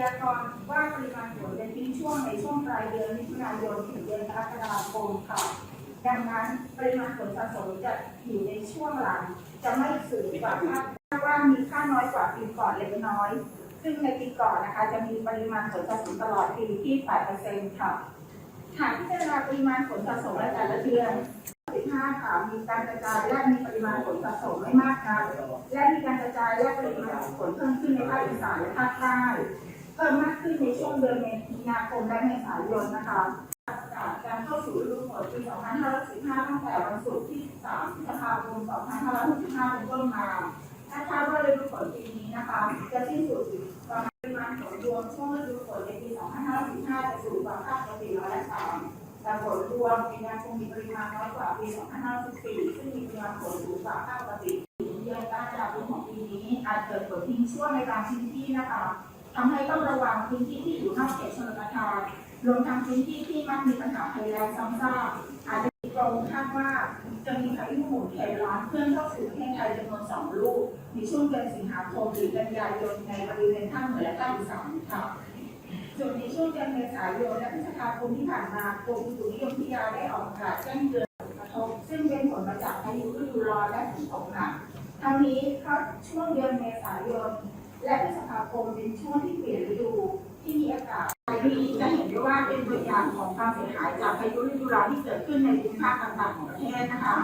ยากรณ์ว่าปริมาณฝนจะทิ้งช่วงในช่วงปลายเดือนมิถุนายนถึงเดือนกรกฎาคมค่ะ ดังนั้นปริมาณฝนสะสมจะอยู่ในช่วงหลัง จะไม่สูงกว่าคาดว่ามีค่าน้อยกว่าปีก่อนเล็กน้อย ซึ่งในปีก่อนนะคะจะมีปริมาณฝนสะสมตลอดปีที่ 8%ค่ะ หากพิจารณาปริมาณฝนสะสมในแต่ละเดือน15ค่ะมีการกระจายและมีปริมาณฝนสะสมไม่มากนักและมีการกระจายและปริมาณฝนเพิ่มขึ้นในภาคอีสานและภาคใต้ เพิ่มมากขึ้นในช่วงเดือนมีนาคมและเมษายนนะคะจากการเข้าสู่ฤดูฝนปี 2515 ตั้งแต่วันศุกร์ที่ 3 พฤษภาคม 2565 เป็นต้นมาคาดว่าฤดูฝนปีนี้นะคะ จะสิ้นสุดประมาณปริมาณฝนรวมช่วงฤดูฝนในปี 2515 จะสูงกว่าคาดปกติร้อยละสามแต่ผลรวมเป็นยังคงมีปริมาณน้อยกว่าปี 2564 ซึ่งมีปริมาณฝนสูงกว่าค่าปกติเดือนกรกฎาคมของปีนี้อาจเกิดฝนทิ้งช่วงในบางพื้นที่นะคะ ทำให้ต้องระวังพื้นที่ที่อยู่นอกเขตชนประทานรวมทั้งพื้นที่ที่มักมีปัญหาภัยแล้งซ้ำซากอาจจะมีกรงคาดว่าจะมีพายุหมุนเขตร้อนเคลื่อนเข้าสู่ประเทศไทยจำนวนสองลูกในช่วงเดือนสิงหาคมหรือกันยายนในบริเวณภาคเหนือและภาคอีสานค่ะส่วนในช่วงเดือนเมษายนและพฤษภาคมที่ผ่านมากรมอุตุนิยมวิทยาได้ออกประกาศแจ้งเตือนผลกระทบซึ่งเป็นผลมาจากพายุฤดูร้อนและฝนตกหนักทั้งนี้เข้าช่วงเดือนเมษายน คมเป็นช่วงที่เปลี่ยนฤดูที่มีอากาศในนี้จะเห็นได้ว่าเป็นตัวอย่างของความเสียหายจากพายุฤดูร้อนที่เกิดขึ้นในภูมิภาคต่างๆของประเทศนะคะ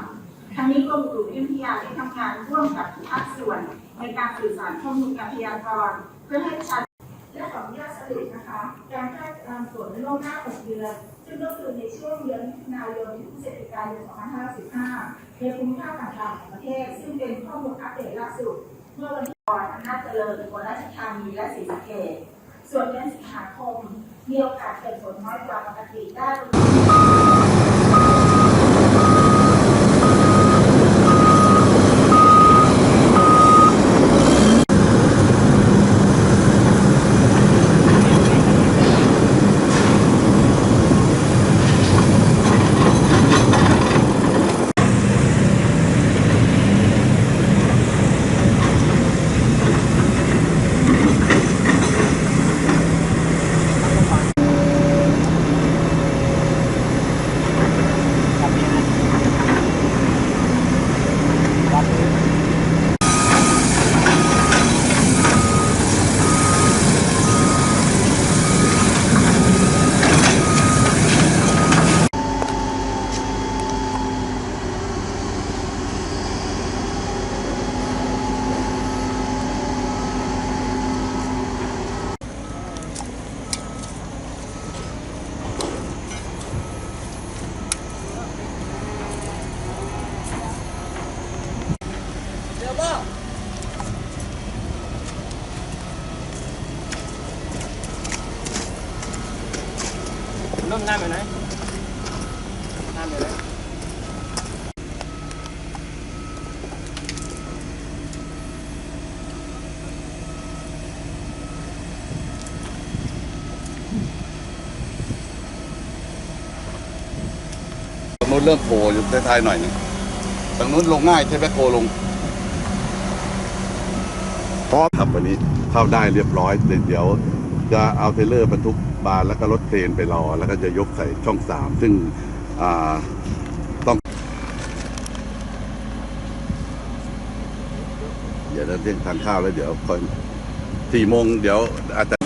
ทั้งนี้กรมอุตุนิยมวิทยาได้ทำงานร่วมกับทุกภาคส่วน ในการสื่อสารข้อมูลการพยากรณ์เพื่อให้ประชาและขออนุญาตสรุปนะคะ การคาดการณ์ฝนล่วงหน้า6เดือนซึ่งก็คือในช่วงเดือนมิถุนายนถึงพฤศจิกายน2565ในภูมิภาคต่างๆของประเทศ ซึ่งเป็นข้อมูลอัปเดตล่าสุด เมื่อวันที่ก่อนอำนาจเจริญอุบลราชธานีและศรีสะเกษส่วนเดือนสิงหาคมมีโอกาสเกิดฝนน้อยกว่าปกติได้ นุ่มน้ำอยู่ไหนน้ำอยู่ไหนตรงนู้นเริ่มโผล่อยู่ท้ายๆหน่อยหนึงตรงนู้นลงง่ายใช่ไหมโคลงพร้อมครับวันนี้เข้าได้เรียบร้อยเดี๋ยวจะเอาเทรลเลอร์บรรทุก บานแล้วก็รถเครนไปรอ แล้วก็จะยกใส่ช่องสามซึ่งต้อง เดี๋ยวเรื่องทานข้าวแล้วเดี๋ยวค่อยสี่โมงเดี๋ยวอาจจะ